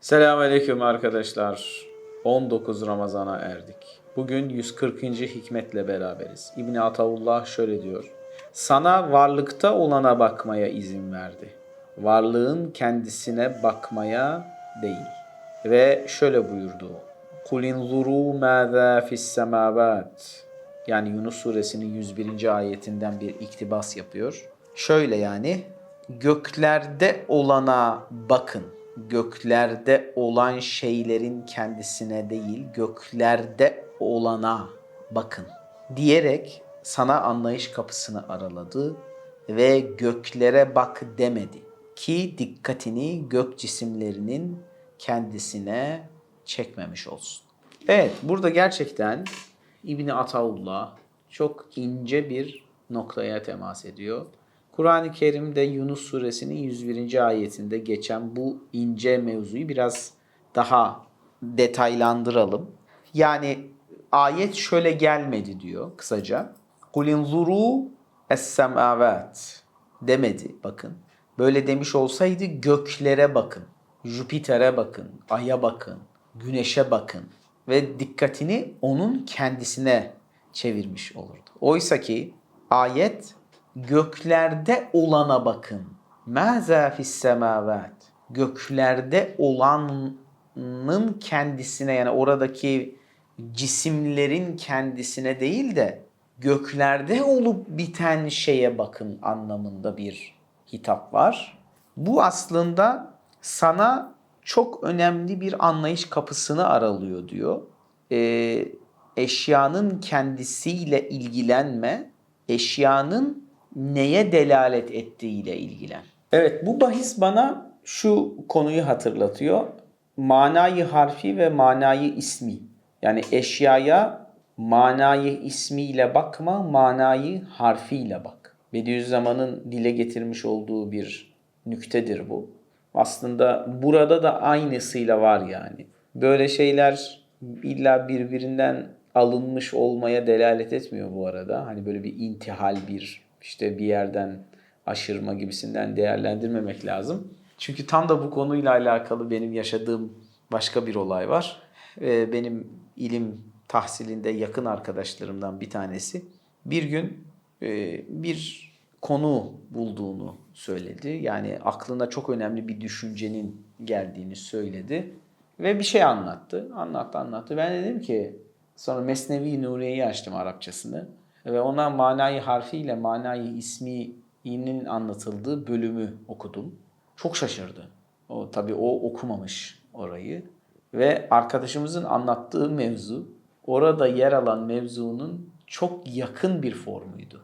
Selamünaleyküm arkadaşlar. 19 Ramazan'a erdik. Bugün 140. hikmetle beraberiz. İbn Ataullah şöyle diyor. Sana varlıkta olana bakmaya izin verdi. Varlığın kendisine bakmaya değil. Ve şöyle buyurdu. Kul inzuru mâzâ fis semâvât. Yani Yunus suresinin 101. ayetinden bir iktibas yapıyor. Şöyle yani göklerde olana bakın. Göklerde olan şeylerin kendisine değil, göklerde olana bakın diyerek sana anlayış kapısını araladı ve göklere bak demedi ki dikkatini gök cisimlerinin kendisine çekmemiş olsun. Evet, burada gerçekten İbni Ataullah çok ince bir noktaya temas ediyor. Kur'an-ı Kerim'de Yunus suresinin 101. ayetinde geçen bu ince mevzuyu biraz daha detaylandıralım. Yani ayet şöyle gelmedi diyor kısaca. Kul inzuru es-semavat demedi bakın. Böyle demiş olsaydı göklere bakın, Jüpiter'e bakın, Ay'a bakın, Güneş'e bakın ve dikkatini onun kendisine çevirmiş olurdu. Oysa ki ayet göklerde olana bakın. Mâzâ fis semâvât. Göklerde olanın kendisine yani oradaki cisimlerin kendisine değil de göklerde olup biten şeye bakın anlamında bir hitap var. Bu aslında sana çok önemli bir anlayış kapısını aralıyor diyor. Ee, eşyanın kendisiyle ilgilenme, eşyanın neye delalet ettiğiyle ilgilen. Evet bu bahis bana şu konuyu hatırlatıyor. Manayı harfi ve manayı ismi. Yani eşyaya manayı ismiyle bakma, manayı harfiyle bak. Bediüzzaman'ın dile getirmiş olduğu bir nüktedir bu. Aslında burada da aynısıyla var yani. Böyle şeyler illa birbirinden alınmış olmaya delalet etmiyor bu arada. Hani böyle bir intihal bir işte bir yerden aşırma gibisinden değerlendirmemek lazım. Çünkü tam da bu konuyla alakalı benim yaşadığım başka bir olay var. Benim ilim tahsilinde yakın arkadaşlarımdan bir tanesi bir gün e, bir konu bulduğunu söyledi. Yani aklına çok önemli bir düşüncenin geldiğini söyledi ve bir şey anlattı. Anlattı anlattı. Ben dedim ki sonra Mesnevi Nuriye'yi açtım Arapçasını ve ona manayı harfiyle manayı isminin anlatıldığı bölümü okudum. Çok şaşırdı. O tabii o okumamış orayı ve arkadaşımızın anlattığı mevzu orada yer alan mevzunun çok yakın bir formuydu.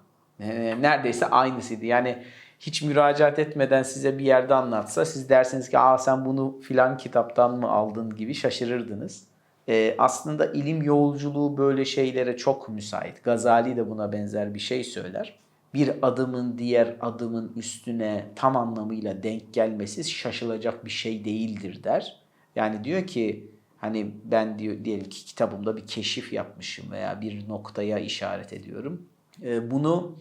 Neredeyse aynısıydı. Yani hiç müracaat etmeden size bir yerde anlatsa siz dersiniz ki Aa, sen bunu filan kitaptan mı aldın gibi şaşırırdınız. Ee, aslında ilim yolculuğu böyle şeylere çok müsait. Gazali de buna benzer bir şey söyler. Bir adımın diğer adımın üstüne tam anlamıyla denk gelmesi şaşılacak bir şey değildir der. Yani diyor ki hani ben diyor diyelim ki kitabımda bir keşif yapmışım veya bir noktaya işaret ediyorum. Ee, bunu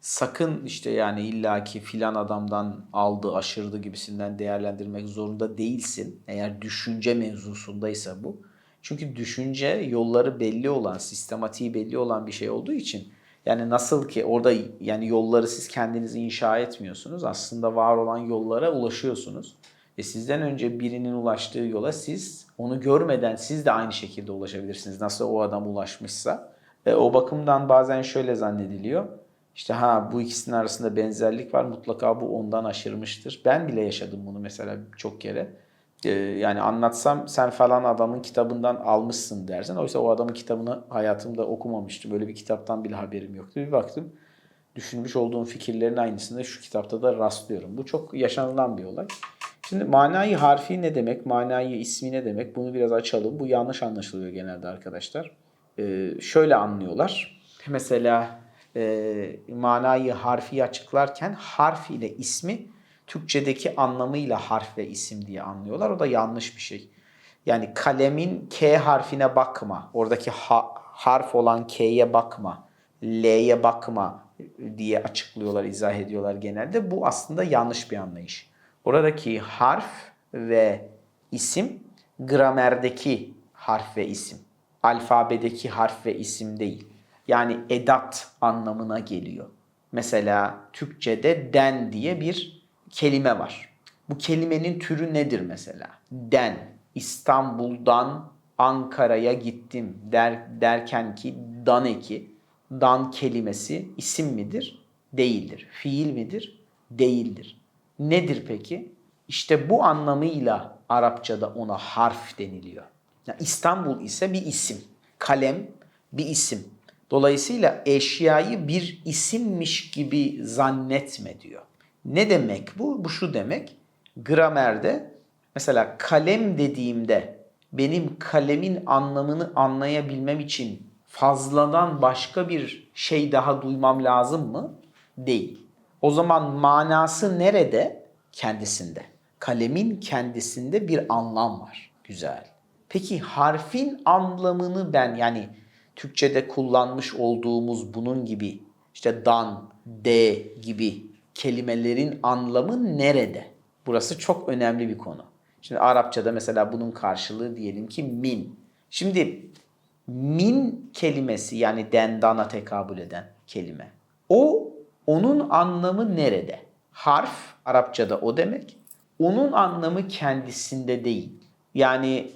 sakın işte yani illaki filan adamdan aldı, aşırdı gibisinden değerlendirmek zorunda değilsin. Eğer düşünce mevzusundaysa bu. Çünkü düşünce yolları belli olan, sistematiği belli olan bir şey olduğu için yani nasıl ki orada yani yolları siz kendiniz inşa etmiyorsunuz. Aslında var olan yollara ulaşıyorsunuz. Ve sizden önce birinin ulaştığı yola siz onu görmeden siz de aynı şekilde ulaşabilirsiniz. Nasıl o adam ulaşmışsa. E, o bakımdan bazen şöyle zannediliyor. İşte ha bu ikisinin arasında benzerlik var mutlaka bu ondan aşırmıştır. Ben bile yaşadım bunu mesela çok kere. Ee, yani anlatsam sen falan adamın kitabından almışsın dersen. Oysa o adamın kitabını hayatımda okumamıştım. Böyle bir kitaptan bile haberim yoktu. Bir baktım düşünmüş olduğum fikirlerin aynısını şu kitapta da rastlıyorum. Bu çok yaşanılan bir olay. Şimdi manayı harfi ne demek, manayı ismi ne demek bunu biraz açalım. Bu yanlış anlaşılıyor genelde arkadaşlar. Ee, şöyle anlıyorlar. Mesela e, manayı harfi açıklarken harf ile ismi Türkçedeki anlamıyla harf ve isim diye anlıyorlar. O da yanlış bir şey. Yani kalemin K harfine bakma. Oradaki ha, harf olan K'ye bakma. L'ye bakma diye açıklıyorlar, izah ediyorlar genelde. Bu aslında yanlış bir anlayış. Oradaki harf ve İsim gramerdeki harf ve isim. Alfabedeki harf ve isim değil. Yani edat anlamına geliyor. Mesela Türkçe'de den diye bir kelime var. Bu kelimenin türü nedir mesela? Den. İstanbul'dan Ankara'ya gittim der, derken ki dan eki. Dan kelimesi isim midir? Değildir. Fiil midir? Değildir. Nedir peki? İşte bu anlamıyla Arapçada ona harf deniliyor. Yani İstanbul ise bir isim. Kalem bir isim. Dolayısıyla eşyayı bir isimmiş gibi zannetme diyor. Ne demek bu? Bu şu demek. Gramerde mesela kalem dediğimde benim kalemin anlamını anlayabilmem için fazladan başka bir şey daha duymam lazım mı? Değil. O zaman manası nerede? Kendisinde. Kalemin kendisinde bir anlam var. Güzel. Peki harfin anlamını ben yani Türkçe'de kullanmış olduğumuz bunun gibi işte dan, de gibi kelimelerin anlamı nerede? Burası çok önemli bir konu. Şimdi Arapçada mesela bunun karşılığı diyelim ki min. Şimdi min kelimesi yani dendana tekabül eden kelime. O onun anlamı nerede? Harf Arapçada o demek. Onun anlamı kendisinde değil. Yani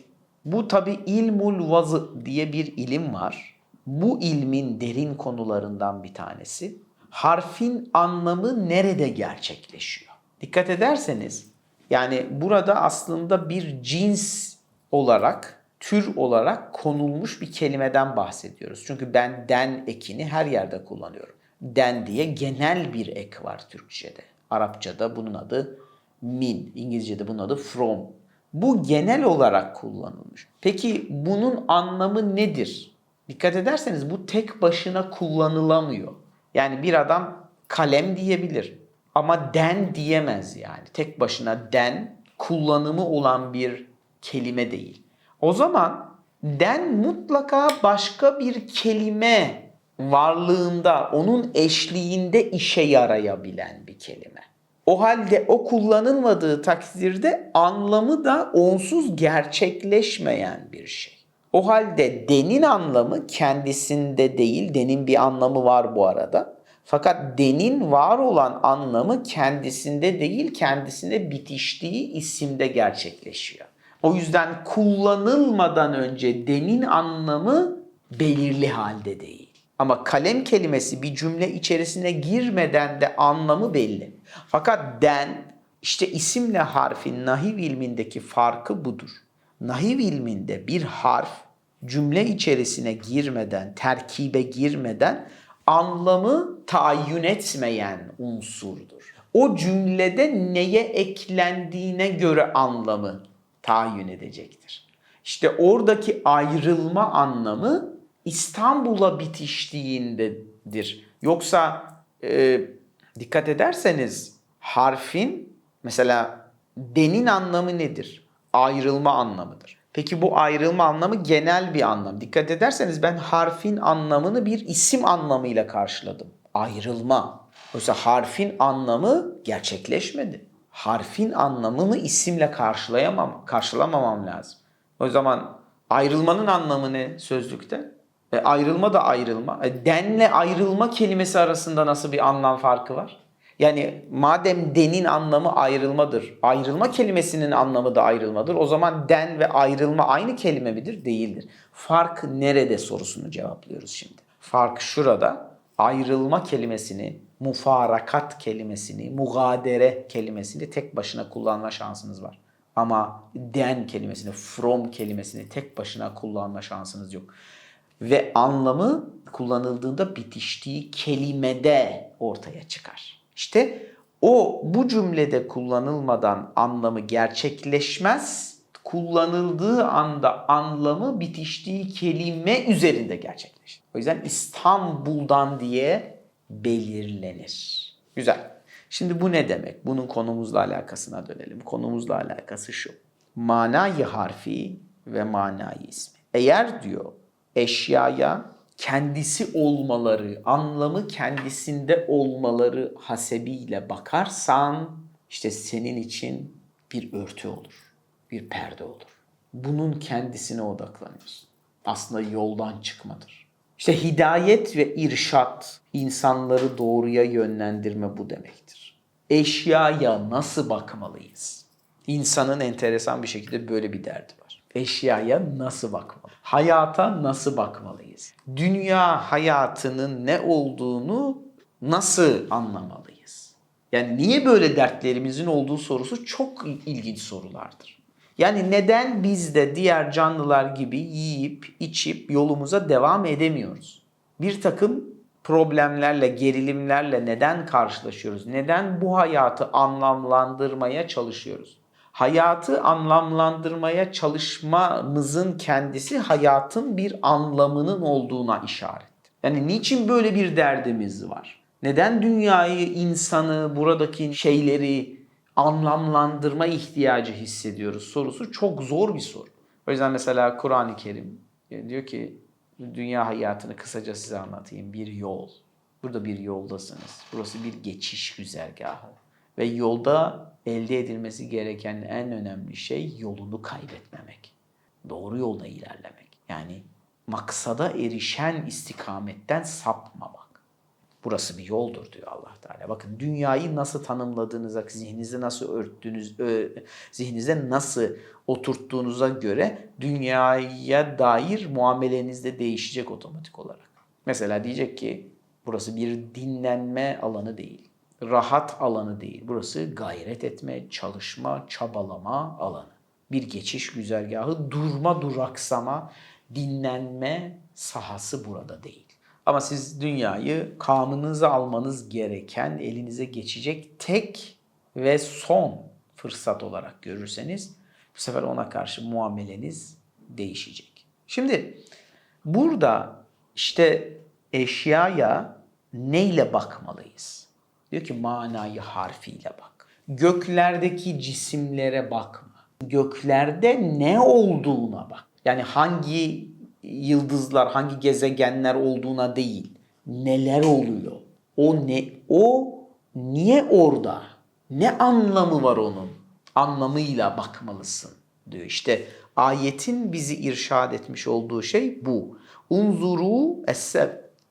bu tabi ilmul vazı diye bir ilim var. Bu ilmin derin konularından bir tanesi. Harfin anlamı nerede gerçekleşiyor? Dikkat ederseniz yani burada aslında bir cins olarak, tür olarak konulmuş bir kelimeden bahsediyoruz. Çünkü ben den ekini her yerde kullanıyorum. Den diye genel bir ek var Türkçe'de. Arapçada bunun adı min, İngilizce'de bunun adı from. Bu genel olarak kullanılmış. Peki bunun anlamı nedir? Dikkat ederseniz bu tek başına kullanılamıyor. Yani bir adam kalem diyebilir ama den diyemez yani. Tek başına den kullanımı olan bir kelime değil. O zaman den mutlaka başka bir kelime varlığında, onun eşliğinde işe yarayabilen bir kelime. O halde o kullanılmadığı takdirde anlamı da onsuz gerçekleşmeyen bir şey. O halde denin anlamı kendisinde değil, denin bir anlamı var bu arada. Fakat denin var olan anlamı kendisinde değil, kendisinde bitiştiği isimde gerçekleşiyor. O yüzden kullanılmadan önce denin anlamı belirli halde değil. Ama kalem kelimesi bir cümle içerisine girmeden de anlamı belli. Fakat den işte isimle harfin nahiv ilmindeki farkı budur. Nahiv ilminde bir harf cümle içerisine girmeden, terkibe girmeden anlamı tayin etmeyen unsurdur. O cümlede neye eklendiğine göre anlamı tayin edecektir. İşte oradaki ayrılma anlamı İstanbul'a bitiştiğindedir. Yoksa e, dikkat ederseniz harfin mesela denin anlamı nedir? Ayrılma anlamıdır. Peki bu ayrılma anlamı genel bir anlam. Dikkat ederseniz ben harfin anlamını bir isim anlamıyla karşıladım. Ayrılma. Oysa harfin anlamı gerçekleşmedi. Harfin anlamını isimle karşılayamam, karşılamamam lazım. O zaman ayrılmanın anlamı ne sözlükte? E, ayrılma da ayrılma. E, denle ayrılma kelimesi arasında nasıl bir anlam farkı var? Yani madem denin anlamı ayrılmadır, ayrılma kelimesinin anlamı da ayrılmadır. O zaman den ve ayrılma aynı kelime midir? Değildir. Fark nerede sorusunu cevaplıyoruz şimdi. Fark şurada. Ayrılma kelimesini, mufarakat kelimesini, mugadere kelimesini tek başına kullanma şansınız var. Ama den kelimesini, from kelimesini tek başına kullanma şansınız yok. Ve anlamı kullanıldığında bitiştiği kelimede ortaya çıkar. İşte o bu cümlede kullanılmadan anlamı gerçekleşmez. Kullanıldığı anda anlamı bitiştiği kelime üzerinde gerçekleşir. O yüzden İstanbul'dan diye belirlenir. Güzel. Şimdi bu ne demek? Bunun konumuzla alakasına dönelim. Konumuzla alakası şu. Manayı harfi ve manayı ismi. Eğer diyor eşyaya kendisi olmaları, anlamı kendisinde olmaları hasebiyle bakarsan işte senin için bir örtü olur. bir perde olur. Bunun kendisine odaklanıyorsun. Aslında yoldan çıkmadır. İşte hidayet ve irşat insanları doğruya yönlendirme bu demektir. Eşyaya nasıl bakmalıyız? İnsanın enteresan bir şekilde böyle bir derdi var. Eşyaya nasıl bakmalı? Hayata nasıl bakmalıyız? Dünya hayatının ne olduğunu nasıl anlamalıyız? Yani niye böyle dertlerimizin olduğu sorusu çok ilginç sorulardır. Yani neden biz de diğer canlılar gibi yiyip içip yolumuza devam edemiyoruz? Bir takım problemlerle, gerilimlerle neden karşılaşıyoruz? Neden bu hayatı anlamlandırmaya çalışıyoruz? Hayatı anlamlandırmaya çalışmamızın kendisi hayatın bir anlamının olduğuna işaret. Yani niçin böyle bir derdimiz var? Neden dünyayı, insanı, buradaki şeyleri anlamlandırma ihtiyacı hissediyoruz sorusu çok zor bir soru. O yüzden mesela Kur'an-ı Kerim diyor ki dünya hayatını kısaca size anlatayım. Bir yol. Burada bir yoldasınız. Burası bir geçiş güzergahı. Ve yolda elde edilmesi gereken en önemli şey yolunu kaybetmemek. Doğru yolda ilerlemek. Yani maksada erişen istikametten sapmamak. Burası bir yoldur diyor Allah Teala. Bakın dünyayı nasıl tanımladığınıza, zihninizde nasıl örttüğünüz, ö, nasıl oturttuğunuza göre dünyaya dair muameleniz de değişecek otomatik olarak. Mesela diyecek ki burası bir dinlenme alanı değil. Rahat alanı değil. Burası gayret etme, çalışma, çabalama alanı. Bir geçiş güzergahı, durma, duraksama, dinlenme sahası burada değil. Ama siz dünyayı kanınıza almanız gereken, elinize geçecek tek ve son fırsat olarak görürseniz bu sefer ona karşı muameleniz değişecek. Şimdi burada işte eşyaya neyle bakmalıyız? Diyor ki manayı harfiyle bak. Göklerdeki cisimlere bakma. Göklerde ne olduğuna bak. Yani hangi yıldızlar, hangi gezegenler olduğuna değil. Neler oluyor? O ne? O niye orada? Ne anlamı var onun? Anlamıyla bakmalısın diyor. İşte ayetin bizi irşad etmiş olduğu şey bu. Unzuru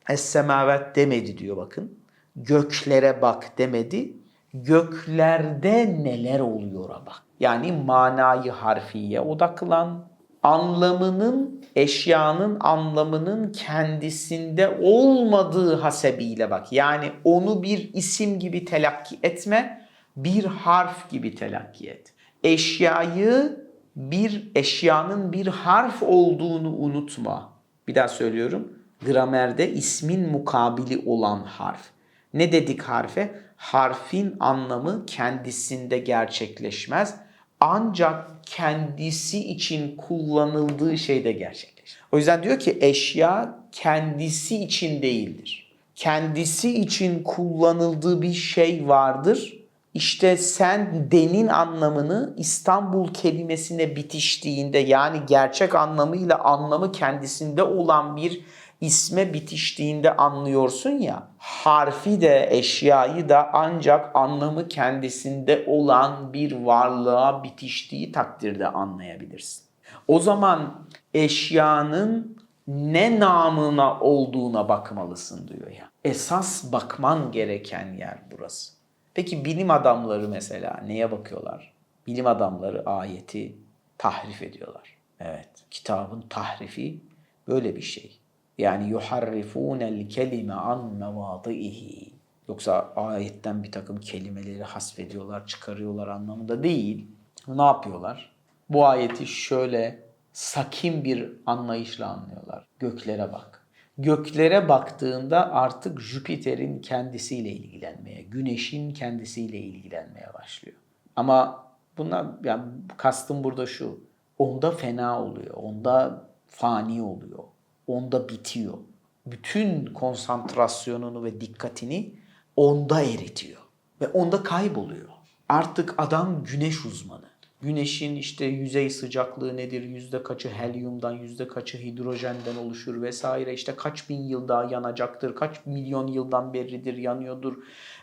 es-semavet demedi diyor bakın. Göklere bak demedi. Göklerde neler oluyor'a bak. Yani manayı harfiye odaklan. Anlamının, eşyanın anlamının kendisinde olmadığı hasebiyle bak. Yani onu bir isim gibi telakki etme, bir harf gibi telakki et. Eşyayı bir eşyanın bir harf olduğunu unutma. Bir daha söylüyorum. Gramerde ismin mukabili olan harf. Ne dedik harfe? Harfin anlamı kendisinde gerçekleşmez. Ancak kendisi için kullanıldığı şeyde gerçekleşir. O yüzden diyor ki eşya kendisi için değildir. Kendisi için kullanıldığı bir şey vardır. İşte sen denin anlamını İstanbul kelimesine bitiştiğinde yani gerçek anlamıyla anlamı kendisinde olan bir isme bitiştiğinde anlıyorsun ya harfi de eşyayı da ancak anlamı kendisinde olan bir varlığa bitiştiği takdirde anlayabilirsin. O zaman eşyanın ne namına olduğuna bakmalısın diyor ya. Esas bakman gereken yer burası. Peki bilim adamları mesela neye bakıyorlar? Bilim adamları ayeti tahrif ediyorlar. Evet, kitabın tahrifi böyle bir şey. Yani yuharrifunel kelime an mevadihi. Yoksa ayetten bir takım kelimeleri hasfediyorlar, çıkarıyorlar anlamında değil. Ne yapıyorlar? Bu ayeti şöyle sakin bir anlayışla anlıyorlar. Göklere bak. Göklere baktığında artık Jüpiter'in kendisiyle ilgilenmeye, Güneş'in kendisiyle ilgilenmeye başlıyor. Ama bunlar yani kastım burada şu. Onda fena oluyor. Onda fani oluyor onda bitiyor. Bütün konsantrasyonunu ve dikkatini onda eritiyor ve onda kayboluyor. Artık adam güneş uzmanı. Güneşin işte yüzey sıcaklığı nedir, yüzde kaçı helyumdan, yüzde kaçı hidrojenden oluşur vesaire. İşte kaç bin yıl daha yanacaktır, kaç milyon yıldan beridir yanıyordur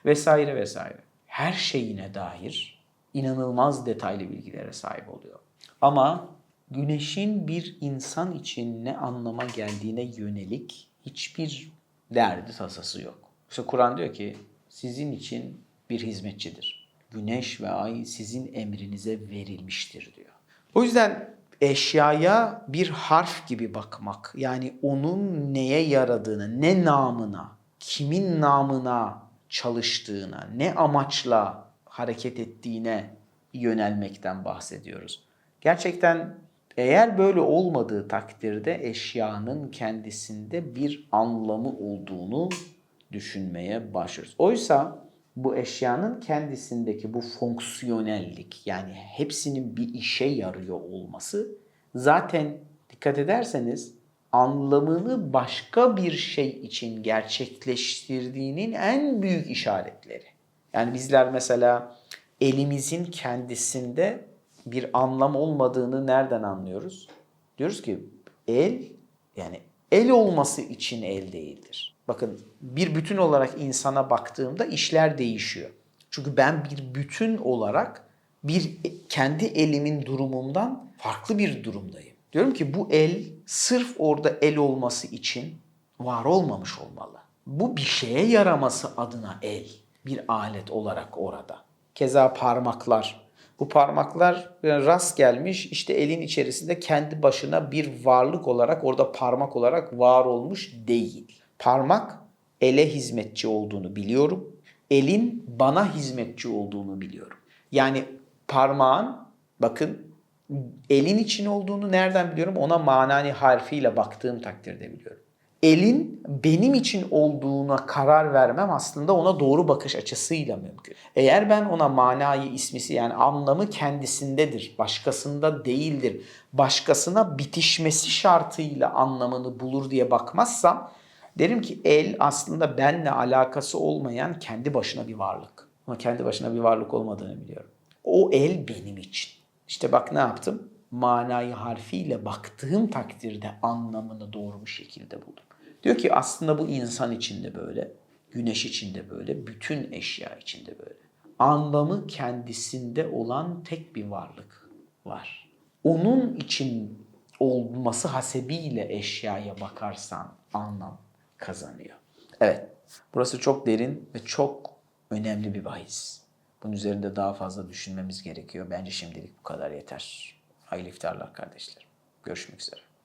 vesaire vesaire. Her şeyine dair inanılmaz detaylı bilgilere sahip oluyor. Ama güneşin bir insan için ne anlama geldiğine yönelik hiçbir derdi tasası yok. İşte Kur'an diyor ki sizin için bir hizmetçidir. Güneş ve ay sizin emrinize verilmiştir diyor. O yüzden eşyaya bir harf gibi bakmak yani onun neye yaradığını, ne namına, kimin namına çalıştığına, ne amaçla hareket ettiğine yönelmekten bahsediyoruz. Gerçekten eğer böyle olmadığı takdirde eşyanın kendisinde bir anlamı olduğunu düşünmeye başlıyoruz. Oysa bu eşyanın kendisindeki bu fonksiyonellik yani hepsinin bir işe yarıyor olması zaten dikkat ederseniz anlamını başka bir şey için gerçekleştirdiğinin en büyük işaretleri. Yani bizler mesela elimizin kendisinde bir anlam olmadığını nereden anlıyoruz? Diyoruz ki el yani el olması için el değildir. Bakın bir bütün olarak insana baktığımda işler değişiyor. Çünkü ben bir bütün olarak bir kendi elimin durumundan farklı bir durumdayım. Diyorum ki bu el sırf orada el olması için var olmamış olmalı. Bu bir şeye yaraması adına el bir alet olarak orada. Keza parmaklar. Bu parmaklar rast gelmiş işte elin içerisinde kendi başına bir varlık olarak orada parmak olarak var olmuş değil. Parmak ele hizmetçi olduğunu biliyorum. Elin bana hizmetçi olduğunu biliyorum. Yani parmağın bakın elin için olduğunu nereden biliyorum? Ona manani harfiyle baktığım takdirde biliyorum. Elin benim için olduğuna karar vermem aslında ona doğru bakış açısıyla mümkün. Eğer ben ona manayı, ismisi yani anlamı kendisindedir, başkasında değildir, başkasına bitişmesi şartıyla anlamını bulur diye bakmazsam derim ki el aslında benle alakası olmayan kendi başına bir varlık. Ama kendi başına bir varlık olmadığını biliyorum. O el benim için. İşte bak ne yaptım? Manayı harfiyle baktığım takdirde anlamını doğru bir şekilde buldum. Diyor ki aslında bu insan için de böyle, güneş için de böyle, bütün eşya için de böyle. Anlamı kendisinde olan tek bir varlık var. Onun için olması hasebiyle eşyaya bakarsan anlam kazanıyor. Evet, burası çok derin ve çok önemli bir bahis. Bunun üzerinde daha fazla düşünmemiz gerekiyor. Bence şimdilik bu kadar yeter. Hayırlı iftarlar kardeşlerim. Görüşmek üzere.